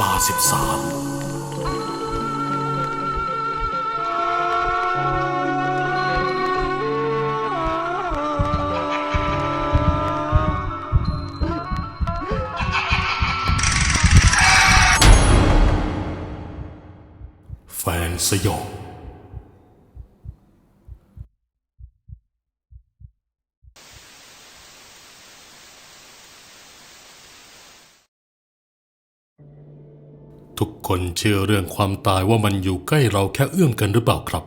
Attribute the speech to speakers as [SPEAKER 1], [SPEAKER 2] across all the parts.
[SPEAKER 1] ลาสิบสาม ทุกคนเชื่อเรื่องความตายว่ามันอยู่ใกล้เราแค่เอื้อมกันหรือเปล่าครับ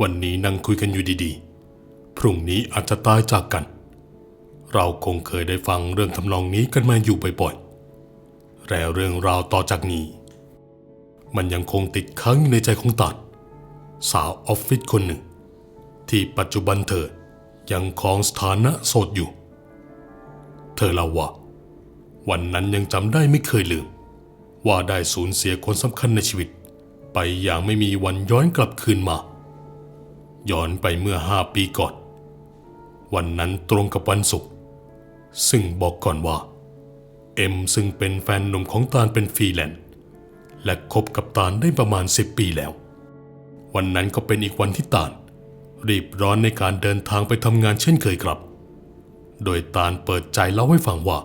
[SPEAKER 1] วันนี้นั่งคุยกันอยู่ดีๆ พรุ่งนี้อาจจะตายจากกัน เราคงเคยได้ฟังเรื่องทำนองนี้กันมาอยู่บ่อยๆแต่เรื่องราวต่อจากนี้ มันยังคงติดค้างอยู่ในใจของตัด สาวออฟฟิศคนหนึ่ง ที่ปัจจุบันเธอยังครองสถานะโสดอยู่ เธอเล่าว่าวันนั้นยังจำได้ไม่เคยลืม ว่าได้สูญเสียคนสำคัญในชีวิต ไปอย่างไม่มีวันย้อนกลับคืนมา ย้อนไปเมื่อห้าปีก่อน วันนั้นตรงกับวันศุกร์ซึ่งบอกก่อนว่า เอ็มซึ่งเป็นแฟนหนุ่มของตาลเป็นฟรีแลนซ์และคบกับตาลได้ประมาณ10ปีแล้ว วันนั้นก็เป็นอีกวันที่ตาลรีบร้อนในการเดินทางไปทำงานเช่นเคยครับ โดยตาลเปิดใจเล่าให้ฟังว่า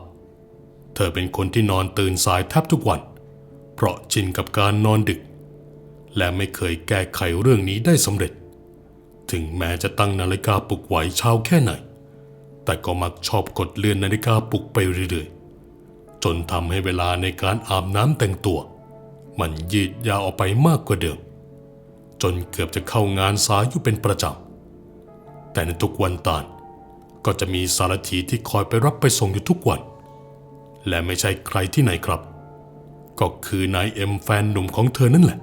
[SPEAKER 1] เธอเป็นคนที่นอนตื่นสายแทบทุกวัน เพราะชินกับการนอนดึก และไม่เคยแก้ไขเรื่องนี้ได้สำเร็จ ถึงแม้จะตั้งนาฬิกาปลุกไหวเช้าแค่ไหน แต่ก็มักชอบกดเลื่อนนาฬิกาปลุกไปเรื่อยๆ จนทำให้เวลาในการอาบน้ำแต่งตัว มันยืดยาวออกไปมากกว่าเดิม จนเกือบจะเข้างานสายอยู่เป็นประจำ แต่ในทุกวันตาลก็จะมีสารถีที่คอยไปรับไปส่งอยู่ทุกวัน และไม่ใช่ใครที่ไหนครับ ก็คือนายเอ็มแฟนหนุ่มของเธอนั่นแหละ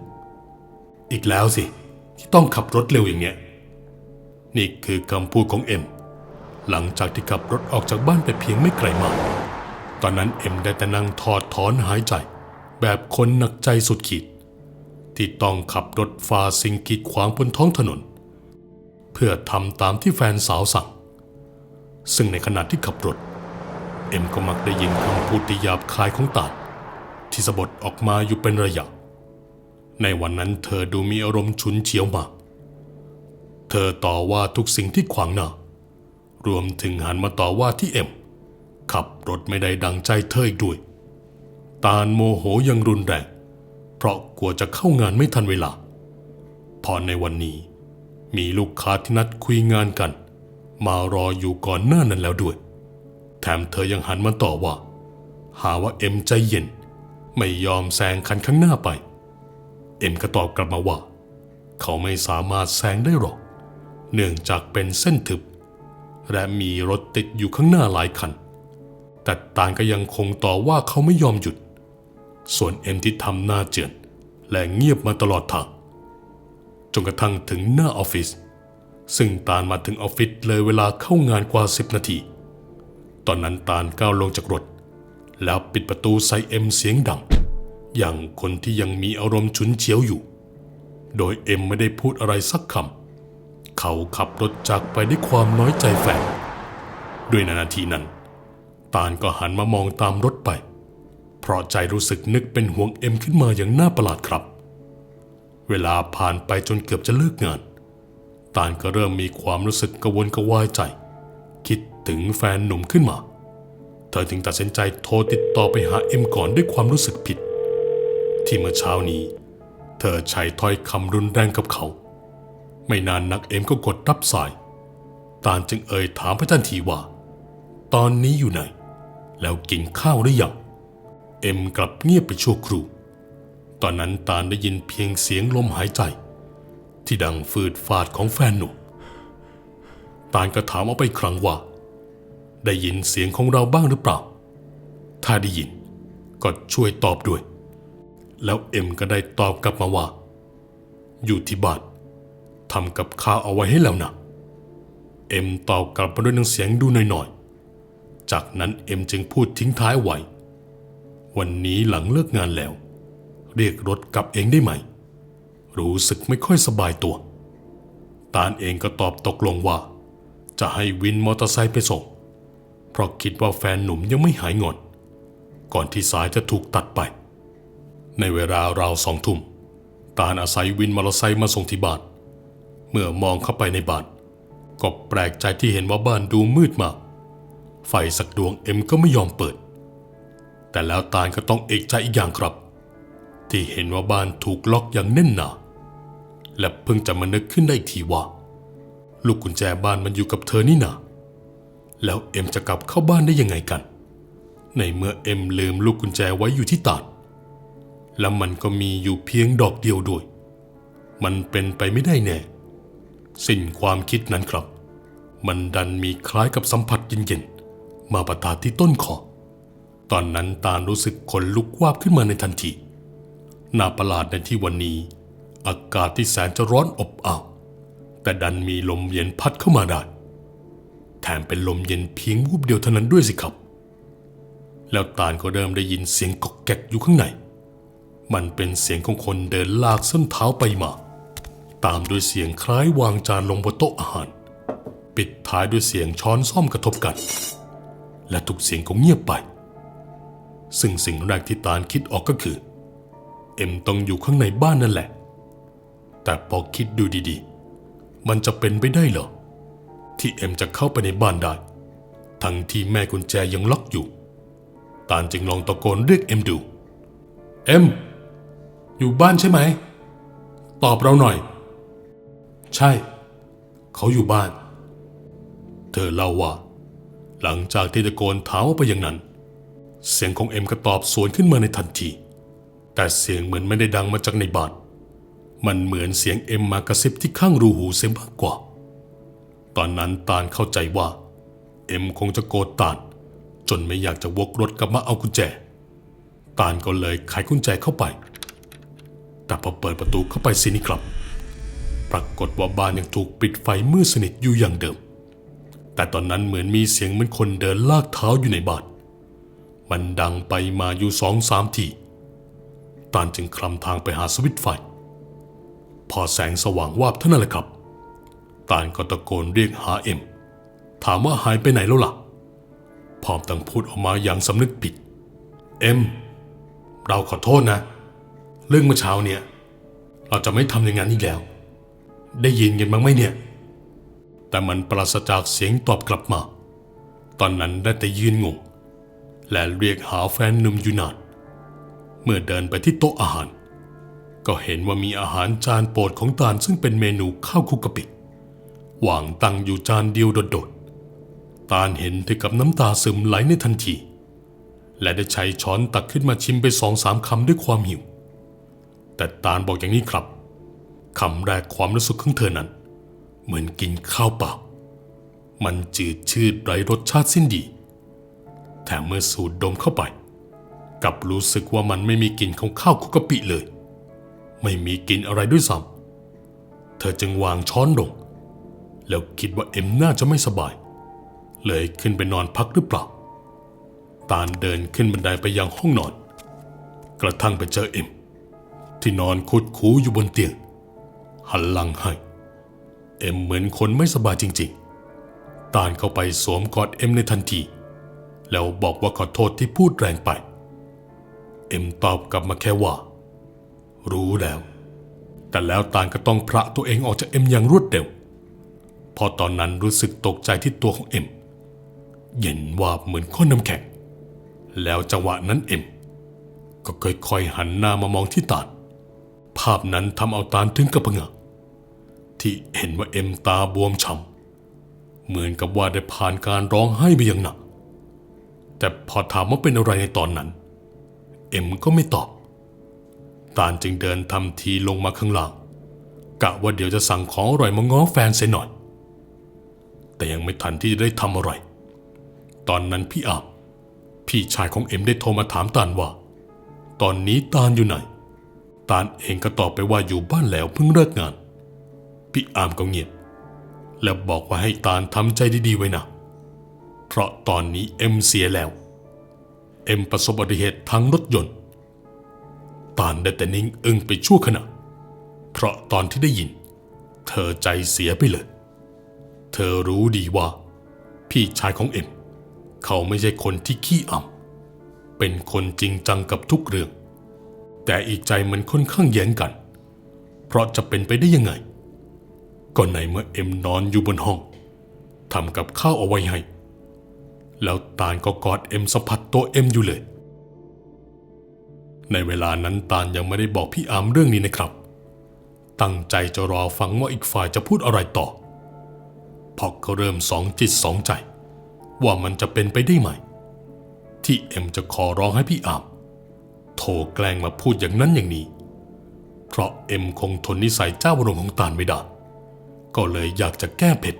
[SPEAKER 1] อีกแล้วสิ ที่ต้องขับรถเร็วอย่างเงี้ย นี่คือคำพูดของเอ็ม หลังจากที่ขับรถออกจากบ้านไปเพียงไม่ไกลมาก ตอนนั้นเอ็มได้แต่นั่งถอดถอนหายใจ แบบคนหนักใจสุดขีด ที่ต้องขับรถฝ่าสิ่งกีดขวางบนท้องถนน เพื่อทำตามที่แฟนสาวสั่ง ซึ่งในขณะที่ขับรถ เอ็มก็มักได้ยินคำพูดที่หยาบคายของตาล ที่สะบดออกมาอยู่เป็นระยะ ในวันนั้นเธอดูมีอารมณ์ฉุนเฉียวมาก เธอต่อว่าทุกสิ่งที่ขวางหน้ารวมถึงหันมาต่อว่าที่เอ็ม ขับรถไม่ได้ดังใจเธออีกด้วย ตาลโมโหยังรุนแรง เพราะกลัวจะเข้างานไม่ทันเวลา พอในวันนี้มีลูกค้าที่นัดคุยงานกัน มารออยู่ก่อนหน้านั้นแล้วด้วย แถมเธอยังหันมาต่อว่า หาว่าเอ็มใจเย็น ไม่ยอมแซงคันข้างหน้าไป เอ็มก็ตอบกลับมาว่า เขาไม่สามารถแซงได้หรอก เนื่องจากเป็นเส้นทึบ และมีรถติดอยู่ข้างหน้าหลายคัน แต่ตานก็ยังคงต่อว่าเขาไม่ยอมหยุด ส่วนเอ็มที่ทำหน้าเจือนและเงียบมาตลอดทางจนกระทั่งถึงหน้าออฟฟิศซึ่งตาลมาถึงออฟฟิศเลยเวลาเข้างานกว่า 10 นาที ตอนนั้นตาลก้าวลงจากรถ แล้วปิดประตูใส่เอ็มเสียงดัง อย่างคนที่ยังมีอารมณ์ฉุนเฉียวอยู่ โดยเอ็มไม่ได้พูดอะไรสักคำ เขาขับรถจากไปด้วยความน้อยใจแฝงด้วยนาทีนั้น ตาลก็หันมามองตามรถไป เพราะใจรู้สึกนึกเป็นห่วงเอ็มขึ้นมาอย่างน่าประหลาดครับ เวลาผ่านไปจนเกือบจะเลิกงาน ตาลก็เริ่มมีความรู้สึกกระวนกระวายใจ คิดถึงแฟนหนุ่มขึ้นมา เธอจึงตัดสินใจโทรติดต่อไปหาเอ็มก่อนด้วยความรู้สึกผิด ที่เมื่อเช้านี้ เธอใช้ถ้อยคำรุนแรงกับเขา ไม่นานนักเอ็มก็กดรับสาย ตาลจึงเอ่ยถามไปทันทีว่า ตอนนี้อยู่ไหน แล้วกินข้าวหรือยังเอ็มกลับเงียบไปชั่วครู่ ตอนนั้นตาลได้ยินเพียงเสียงลมหายใจ ที่ดังฟืดฟาดของแฟนหนุ่มตาลก็ถามเอาไปอีกครั้งว่า ได้ยินเสียงของเราบ้างหรือเปล่า ถ้าได้ยิน ก็ช่วยตอบด้วย แล้วเอ็มก็ได้ตอบกลับมาว่า อยู่ที่บ้านทำกับข้าเอาไว้ให้แล้วนะ เอ็มตอบกลับมาด้วยน้ำเสียงดูหน่อยๆ จากนั้นเอ็มจึงพูดทิ้งท้ายไว้ วันนี้หลังเลิกงานแล้ว เรียกรถกลับเองได้ไหม รู้สึกไม่ค่อยสบายตัว ตาลเองก็ตอบตกลงว่า จะให้วินมอเตอร์ไซค์ไปส่ง ราะคิดว่าแฟนหนุ่มยังไม่หายงอนก่อนที่สายจะถูกตัดไป ในเวลาราวสองทุ่มตาลอาศัยวินมอเตอร์ไซค์มาส่งที่บ้านเมื่อมองเข้าไปในบ้านก็แปลกใจที่เห็นว่าบ้านดูมืดมาก ไฟสักดวงเอ็มก็ไม่ยอมเปิด แต่แล้วตาลก็ต้องเอกใจอีกอย่างครับ ที่เห็นว่าบ้านถูกล็อกอย่างแน่นหนาและเพิ่งจะมานึกขึ้นได้อีกทีว่า ลูกกุญแจบ้านมันอยู่กับเธอนี่นา แล้วเอ็มจะกลับเข้าบ้านได้ยังไงกัน ในเมื่อเอ็มลืมลูกกุญแจไว้อยู่ที่ตาด แล้วมันก็มีอยู่เพียงดอกเดียวด้วย มันเป็นไปไม่ได้แน่ สิ้นความคิดนั้นครับ มันดันมีคล้ายกับสัมผัสเย็นๆ มาประทาที่ต้นคอ ตอนนั้นตาลรู้สึกขนลุกวาบขึ้นมาในทันที น่าประหลาดในที่วันนี้ อากาศที่แสนจะร้อนอบอ้าว แต่ดันมีลมเย็นพัดเข้ามาได้ แถมเป็นลมเย็นเพียงวูบเดียวเท่านั้นด้วยสิครับ แล้วตาลก็เริ่มได้ยินเสียงกอกแกกอยู่ข้างใน มันเป็นเสียงของคนเดินลากส้นเท้าไปมา ตามด้วยเสียงคล้ายวางจานลงบนโต๊ะอาหาร ปิดท้ายด้วยเสียงช้อนซ่อมกระทบกัน และทุกเสียงก็เงียบไป ซึ่งสิ่งแรกที่ตาลคิดออกก็คือ เอ็มต้องอยู่ข้างในบ้านนั่นแหละ แต่พอคิดดูดีๆ มันจะเป็นไปได้เหรอ ที่เอ็มจะเข้าไปในบ้านได้ ทั้งที่แม่กุญแจยังล็อกอยู่ ตาลจึงลองตะโกนเรียกเอ็มดู เอ็ม อยู่บ้านใช่ไหม ตอบเราหน่อย ใช่ เขาอยู่บ้าน เธอเล่าว่า หลังจากที่ตะโกนถามว่าไปอย่างนั้น เสียงของเอ็มก็ตอบสวนขึ้นมาในทันที แต่เสียงเหมือนไม่ได้ดังมาจากในบ้านมันเหมือนเสียงเอ็มมากระซิบที่ข้างรูหูเสียมากกว่า ตอนนั้นตาลเข้าใจว่า เอ็มคงจะโกรธตาลจนไม่อยากจะวกรถกลับมาเอากุญแจ ตาลก็เลยไขกุญแจเข้าไป แต่พอเปิดประตูเข้าไปสินี่ครับ ปรากฏว่าบ้านยังถูกปิดไฟมืดสนิทอยู่อย่างเดิม แต่ตอนนั้นเหมือนมีเสียงเหมือนคนเดินลากเท้าอยู่ในบ้าน มันดังไปมาอยู่สองสามที ตานจึงคลำทางไปหาสวิตไฟ พอแสงสว่างวาบเท่านั้นแหละครับ ตานก็ตะโกนเรียกหาเอ็ม ถามว่าหายไปไหนแล้วล่ะ พร้อมตั้งพูดออกมาอย่างสำนึกผิด เอ็ม เราขอโทษนะ เรื่องเมื่อเช้าเนี่ย เราจะไม่ทำอย่างนั้นอีกแล้ว ได้ยินกันบ้างไหมเนี่ย แต่มันปราศจากเสียงตอบกลับมา ตอนนั้นได้แต่ยืนงง และเรียกหาแฟนหนุ่มอยู่นานเมื่อเดินไปที่โต๊ะอาหาร ก็เห็นว่ามีอาหารจานโปรดของตาลซึ่งเป็นเมนูข้าวคุกกะปิ วางตั้งอยู่จานเดียวโดดๆ ตาลเห็นถึงกับน้ำตาซึมไหลในทันที และได้ใช้ช้อนตักขึ้นมาชิมไปสองสามคำด้วยความหิว แต่ตาลบอกอย่างนี้ครับคำแรกความรู้สึกของเธอนั้น เหมือนกินข้าวเปล่า มันจืดชืดไร้รสชาติสิ้นดี แถมเมื่อสูดดมเข้าไปกลับรู้สึกว่ามันไม่มีกลิ่นของข้าวคุกกะปิเลย ไม่มีกลิ่นอะไรด้วยซ้ำเธอจึงวางช้อนลง แล้วคิดว่าเอ็มน่าจะไม่สบาย เลยขึ้นไปนอนพักหรือเปล่า ตาลเดินขึ้นบันไดไปยังห้องนอน กระทั่งไปเจอเอ็ม ที่นอนคุดคูอยู่บนเตียง หันหลังให้ เอ็มเหมือนคนไม่สบายจริง ๆ ตาลเข้าไปสวมกอดเอ็มในทันที แล้วบอกว่าขอโทษที่พูดแรงไป เอ็มตอบกลับมาแค่ว่า รู้แล้ว แต่แล้วตาลก็ต้องพระตัวเองออกจากเอ็มอย่างรวดเร็ว พอตอนนั้นรู้สึกตกใจที่ตัวของเอ็ม เย็นวาบเหมือนข้นน้ำแข็ง แล้วจังหวะนั้นเอ็ม ก็ค่อยๆหันหน้ามามองที่ตาลภาพนั้นทำเอาตาลถึงกับผงะที่เห็นว่าเอ็มตาบวมช้ำเหมือนกับว่าได้ผ่านการร้องไห้ไปอย่างหนัก แต่พอถามว่าเป็นอะไรในตอนนั้น เอ็มก็ไม่ตอบ ตาลจึงเดินทำทีลงมาข้างล่างกะว่าเดี๋ยวจะสั่งของอร่อยมาง้อแฟนเสียหน่อย แต่ยังไม่ทันที่จะได้ทำอะไร ตอนนั้นพี่อาบพี่ชายของเอ็มได้โทรมาถามตาลว่า ตอนนี้ตาลอยู่ไหน ตาลเองก็ตอบไปว่าอยู่บ้านแล้วเพิ่งเลิกงาน พี่อามก็เงียบ แล้วบอกว่าให้ตาลทำใจดีๆไว้นะ เพราะตอนนี้เอ็มเสียแล้ว เอ็มประสบอุบัติเหตุทางรถยนต์ ตาลได้แต่นิ่งอึ้งไปชั่วขณะ เพราะตอนที่ได้ยิน เธอใจเสียไปเลย เธอรู้ดีว่า พี่ชายของเอ็ม เขาไม่ใช่คนที่ขี้อ่เป็นคนจริงจังกับทุกเรื่อง แต่อีกใจมันค่อนข้างแย้งกัน เพราะจะเป็นไปได้ยังไง ก็ในเมื่อเอ็มนอนอยู่บนห้องทำกับข้าวเอาไว้ให้ แล้วตาลก็กอดเอ็มสัมผัสตัวเอ็มอยู่เลย ในเวลานั้นตาลยังไม่ได้บอกพี่อามเรื่องนี้นะครับ ตั้งใจจะรอฟังว่าอีกฝ่ายจะพูดอะไรต่อ พราะเขาเริ่มสองจิตสองใจ ว่ามันจะเป็นไปได้ไหม ที่เอ็มจะขอร้องให้พี่อามโทรแกล้งมาพูดอย่างนั้นอย่างนี้ เพราะเอ็มคงทนนิสัยเจ้าอารมณ์ของตาลไม่ได้ ก็เลยอยากจะแก้เผ็ด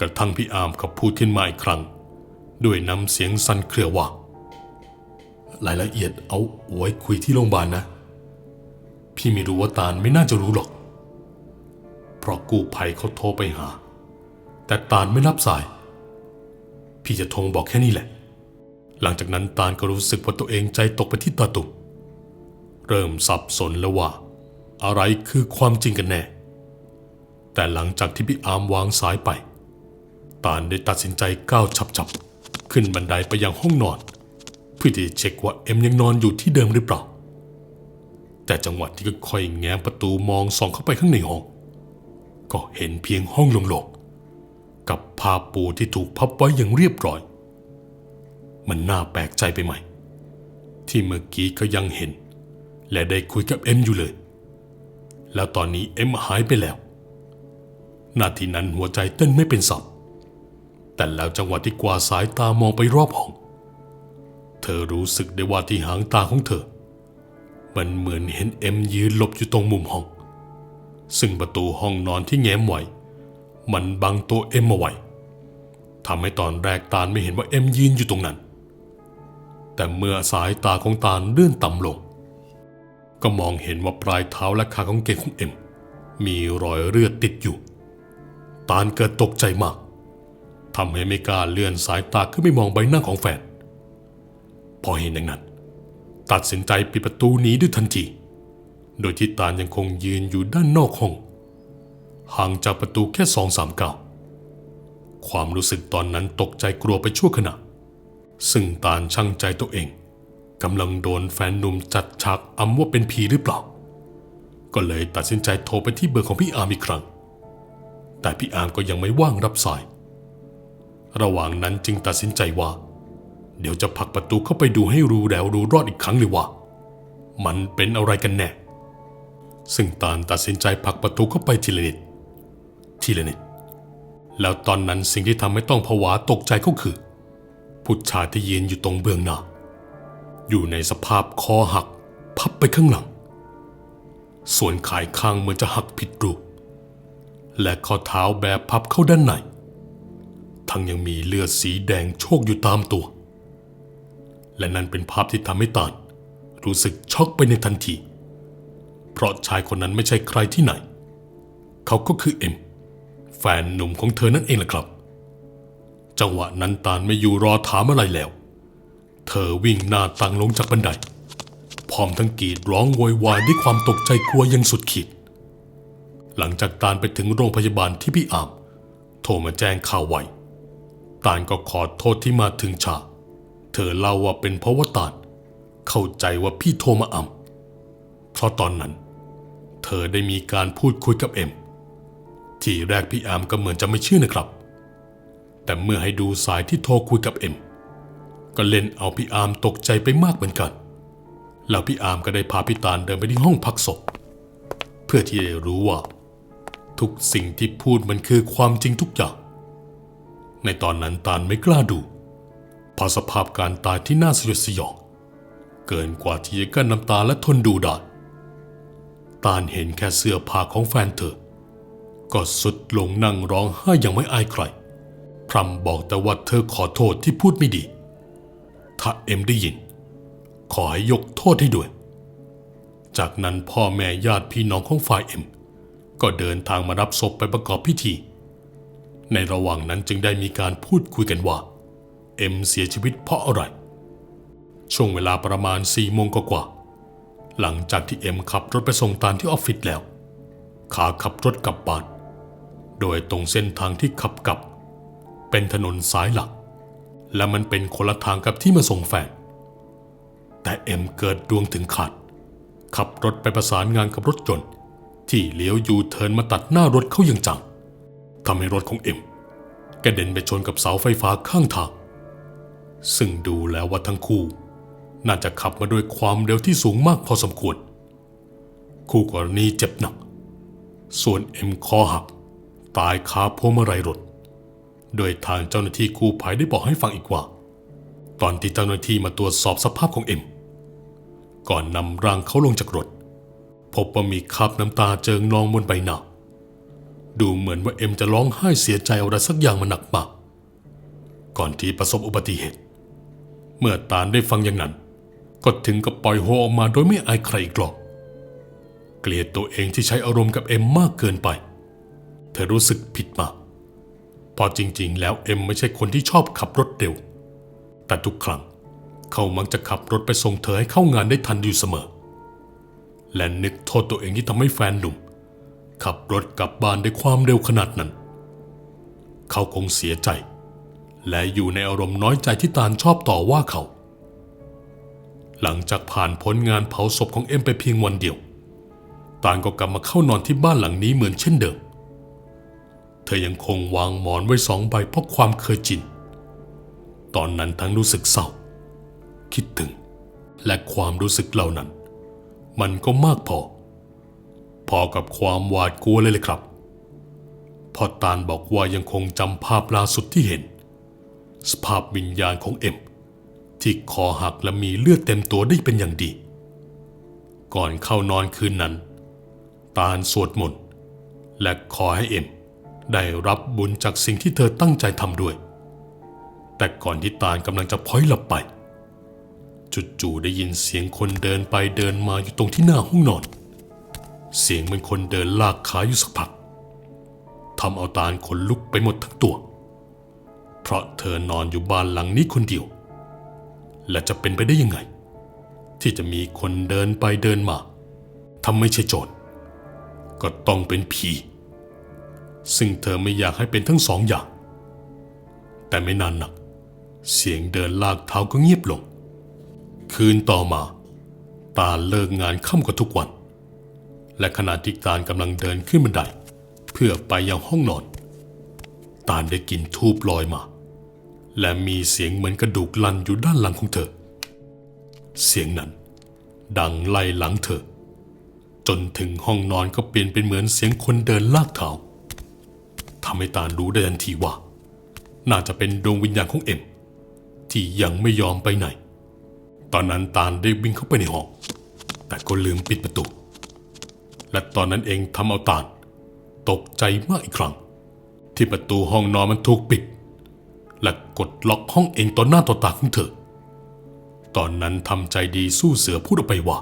[SPEAKER 1] กระทั่งพี่อามก็พูดขึ้นมาอีกครั้ง ด้วยน้ำเสียงสั่นเครือว่า รายละเอียดเอาไว้คุยที่โรงพยาบาลนะ พี่ไม่รู้ว่าตาลไม่น่าจะรู้หรอก เพราะกู้ภัยเขาโทรไปหา แต่ตาลไม่รับสาย พี่จะทรบอกแค่นี้แหละ หลังจากนั้นตาลก็รู้สึกว่าตัวเองใจตกไปที่ตาตุ่มเริ่มสับสนแล้วว่า อะไรคือความจริงกันแน่ แต่หลังจากที่พี่อามวางสายไป ตาลได้ตัดสินใจก้าวฉับๆ ขึ้นบันไดไปยังห้องนอน เพื่อที่จะเช็คว่าเอ็มยังนอนอยู่ที่เดิมหรือเปล่า แต่จังหวะที่ค่อยๆแง้มประตูมองส่องเข้าไปข้างในห้อง ก็เห็นเพียงห้องโล่งๆ กับผ้าปูที่ถูกพับไว้อย่างเรียบร้อย มันน่าแปลกใจไปไหมที่เมื่อกี้ก็ยังเห็น และได้คุยกับเอ็มอยู่เลย แล้วตอนนี้เอ็มหายไปแล้วนาทีนั้นหัวใจเต้นไม่เป็นสับแต่แล้วจังหวะที่กวาดสายตามองไปรอบห้อง เธอรู้สึกได้ว่าที่หางตาของเธอ มันเหมือนเห็นเอ็มยืนหลบอยู่ตรงมุมห้อง ซึ่งประตูห้องนอนที่แง้มไว้ มันบังตัวเอ็มเอาไว้ทำให้ตอนแรกตาลไม่เห็นว่าเอ็มยืนอยู่ตรงนั้น แต่เมื่อสายตาของตาลเลื่อนต่ำลง ก็มองเห็นว่าปลายเท้าและขาของเกงของเอ็ม มีรอยเลือดติดอยู่ ตาลเกิดตกใจมากทำให้ไม่กล้าเลื่อนสายตาขึ้นไปมองใบหน้าของแฟน พอเห็นอย่างนั้น ตัดสินใจปิดประตูหนีด้วยทันที โดยที่ตาลยังคงยืนอยู่ด้านนอกห้อง ห่างจากประตูแค่สองสามก้าวความรู้สึกตอนนั้นตกใจกลัวไปชั่วขณะ ซึ่งตาลช่างใจตัวเองกำลังโดนแฟนหนุ่มจัดฉากอำว่าเป็นผีหรือเปล่า ก็เลยตัดสินใจโทรไปที่เบอร์ของพี่อาร์มอีกครั้ง แต่พี่อาร์มก็ยังไม่ว่างรับสาย ระหว่างนั้นจึงตัดสินใจว่า เดี๋ยวจะผลักประตูเข้าไปดูให้รู้แล้วรู้รอดอีกครั้งเลยว่า มันเป็นอะไรกันแน่ ซึ่งตาลตัดสินใจผลักประตูเข้าไปทีละนิด ทีละนิด แล้วตอนนั้นสิ่งที่ทำให้ต้องผวาตกใจก็คือ ผู้ชายที่ยืนอยู่ตรงเบื้องหน้า อยู่ในสภาพคอหัก พับไปข้างหลัง ส่วนขายข้างเหมือนจะหักผิดรูป และข้อเท้าแบบพับเข้าด้านใน ทั้งยังมีเลือดสีแดงโชกอยู่ตามตัว และนั่นเป็นภาพที่ทำให้ตาลรู้สึกช็อกไปในทันที เพราะชายคนนั้นไม่ใช่ใครที่ไหน เขาก็คือเอ็ม แฟนหนุ่มของเธอนั่นเองแหละครับ จังหวะนั้นตาลไม่อยู่รอถามอะไรแล้ว เธอวิ่งหน้าตังลงจากบันได พร้อมทั้งกรีดร้องโวยวายด้วยความตกใจกลัวยังสุดขีด หลังจากตาลไปถึงโรงพยาบาลที่พี่อามโทรมาแจ้งข่าวไวตาลก็ขอโทษที่มาถึงช้าเธอเล่าว่าเป็นเพราะว่าตาลเข้าใจว่าพี่โทรมาอำเพราะตอนนั้น เธอได้มีการพูดคุยกับเอ็ม ทีแรกพี่อามก็เหมือนจะไม่เชื่อนะครับ แต่เมื่อให้ดูสายที่โทรคุยกับเอ็ม ก็เล่นเอาพี่อามตกใจไปมากเหมือนกัน แล้วพี่อามก็ได้พาพี่ตาลเดินไปที่ห้องพักศพ เพื่อที่จะรู้ว่า ทุกสิ่งที่พูดมันคือความจริงทุกอย่าง ในตอนนั้นตาลไม่กล้าดูเพราะสภาพการตายที่น่าสยดสยอง เกินกว่าที่จะกั้นน้ำตาและทนดูได้ตาลเห็นแค่เสื้อผ้าของแฟนเธอ ก็สุดลงนั่งร้องไห้อย่างไม่อายใคร พรำบอกแต่ว่าเธอขอโทษที่พูดไม่ดี ถ้าเอ็มได้ยิน ขอให้ยกโทษให้ด้วย จากนั้นพ่อแม่ญาติพี่น้องของฝ่ายเอ็ม ก็เดินทางมารับศพไปประกอบพิธี ในระหว่างนั้นจึงได้มีการพูดคุยกันว่า เอ็มเสียชีวิตเพราะอะไร ช่วงเวลาประมาณสี่โมงกว่าๆหลังจากที่เอ็มขับรถไปส่งตาลที่ออฟฟิศแล้ว ขาขับรถกลับบ้าน โดยตรงเส้นทางที่ขับกลับ เป็นถนนสายหลัก และมันเป็นคนละทางกับที่มาส่งแฟน แต่เอ็มเกิดดวงถึงขาด ขับรถไปประสานงานกับรถยนต์ที่เลี้ยวยูเทิร์นมาตัดหน้ารถเขาอย่างจังทำให้รถของเอ็มกระเด็นไปชนกับเสาไฟฟ้าข้างทาง ซึ่งดูแล้วว่าทั้งคู่ น่าจะขับมาด้วยความเร็วที่สูงมากพอสมควร คู่กรณีเจ็บหนัก ส่วนเอ็มคอหัก ตายคาพวงมาลัยรถ โดยทางเจ้าหน้าที่กู้ภัยได้บอกให้ฟังอีกว่า ตอนที่เจ้าหน้าที่มาตรวจสอบสภาพของเอ็ม ก่อนนำร่างเขาลงจากรถ พบว่ามีคราบน้ำตาเจิงนองบนใบหน้าดูเหมือนว่าเอ็มจะร้องไห้เสียใจอะไรสักอย่างมาหนักมากก่อนที่ประสบอุบัติเหตุ เมื่อตาลได้ฟังอย่างนั้น ก็ถึงกับปล่อยโฮออกมาโดยไม่อายใครอีกหรอก เกลียดตัวเองที่ใช้อารมณ์กับเอ็มมากเกินไป เธอรู้สึกผิดมากเพอจริงๆ แล้วเอ็มไม่ใช่คนที่ชอบขับรถเร็ว แต่ทุกครั้งเขามักจะขับรถไปส่งเธอให้เข้างานได้ทันอยู่เสมอ และนึกโทษตัวเองที่ทำให้แฟนหนุ่ม ขับรถกลับบ้านด้วยความเร็วขนาดนั้น เขาคงเสียใจ และอยู่ในอารมณ์น้อยใจที่ตาลชอบต่อว่าเขา หลังจากผ่านพ้นงานเผาศพของเอ็มไปเพียงวันเดียว ตาลก็กลับมาเข้านอนที่บ้านหลังนี้เหมือนเช่นเดิม เธอยังคงวางหมอนไว้สองใบเพราะความเคยชิน ตอนนั้นทั้งรู้สึกเศร้า คิดถึง และความรู้สึกเหล่านั้น มันก็มากพอ พอกับความหวาดกลัวเลยเลยครับพอตาลบอกว่ายังคงจำภาพล่าสุดที่เห็น สภาพวิญญาณของเอ็ม ที่คอหักและมีเลือดเต็มตัวได้เป็นอย่างดี ก่อนเข้านอนคืนนั้น ตาลสวดมนต์และขอให้เอ็ม ได้รับบุญจากสิ่งที่เธอตั้งใจทำด้วย แต่ก่อนที่ตาลกำลังจะพลอยหลับไป จู่ๆได้ยินเสียงคนเดินไปเดินมาอยู่ตรงที่หน้าห้องนอน เสียงเหมือนคนเดินลากขาอยู่สักพักทำเอาตาลขนลุกไปหมดทั้งตัว เพราะเธอนอนอยู่บ้านหลังนี้คนเดียว และจะเป็นไปได้ยังไง ที่จะมีคนเดินไปเดินมาทำไม่ใช่โจรก็ต้องเป็นผี ซึ่งเธอไม่อยากให้เป็นทั้งสองอย่าง แต่ไม่นานนัก เสียงเดินลากเท้าก็เงียบลง คืนต่อมา ตาลเลิกงานค่ำกว่าทุกวัน และขณะที่ตาลกำลังเดินขึ้นบันได เพื่อไปยังห้องนอน ตาลได้กลินทูบลอยมา และมีเสียงเหมือนกระดูกลั่นอยู่ด้านหลังของเธอ เสียงนั้น ดังไล่หลังเธอจนถึงห้องนอนก็เปลี่ยนเป็นเหมือนเสียงคนเดินลากเท้า ทำให้ตาลรู้ได้ทันทีว่า น่าจะเป็นดวงวิญญาณของเอ็ม ที่ยังไม่ยอมไปไหน ตอนนั้นตาลได้วิ่งเข้าไปในห้อง แต่ก็ลืมปิดประตู และตอนนั้นเองทำเอาตาล ตกใจมากอีกครั้ง ที่ประตูห้องนอนมันถูกปิด และกดล็อกห้องเองต่อหน้าต่อตาของเธอ ตอนนั้นทำใจดีสู้เสือพูดออกไปว่า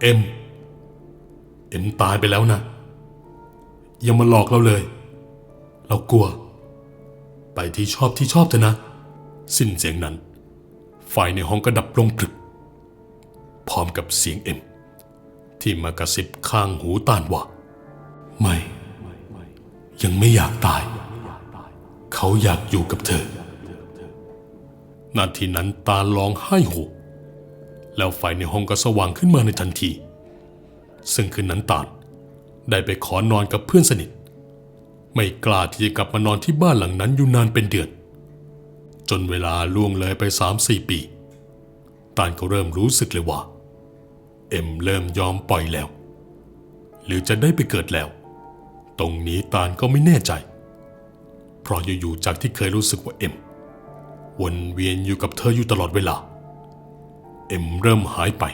[SPEAKER 1] เอ็ม เอ็มตายไปแล้วนะอย่ามาหลอกเราเลย เรากลัว ไปที่ชอบที่ชอบเถอะนะ สิ้นเสียงนั้น ไฟในห้องก็ดับลงพลึบพร้อมกับเสียงเอ็ม ที่มากระซิบข้างหูตานว่า ไม่ ยังไม่อยากตาย เขาอยากอยู่กับเธอ นาทีนั้นตาร้องไห้โหแล้วไฟในห้องก็สว่างขึ้นมาในทันที ซึ่งคืนนั้นตาลได้ไปขอนอนกับเพื่อนสนิท ไม่กล้าที่จะกลับมานอนที่บ้านหลังนั้นอยู่นานเป็นเดือน จนเวลาล่วงเลยไปสามสี่ปี ตาลก็เริ่มรู้สึกเลยว่า เอ็มเริ่มยอมปล่อยแล้ว หรือจะได้ไปเกิดแล้ว ตรงนี้ตาลก็ไม่แน่ใจ เพราะอยู่ๆจากที่เคยรู้สึกว่าเอ็มวนเวียนอยู่กับเธออยู่ตลอดเวลา เอ็มเริ่มหายไป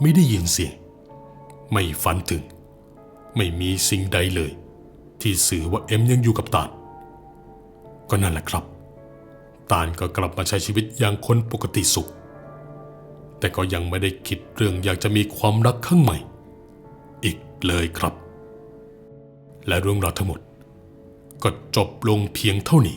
[SPEAKER 1] ไม่ได้ยินเสียง ไม่ฝันถึง ไม่มีสิ่งใดเลย ที่สื่อว่าเอ็มยังอยู่กับตาลก็นั่นแหละครับ ตาลก็กลับมาใช้ชีวิตอย่างคนปกติสุข แต่ก็ยังไม่ได้คิดเรื่องอยากจะมีความรักข้างใหม่ อีกเลยครับ และเรื่องราวทั้งหมด ก็จบลงเพียงเท่านี้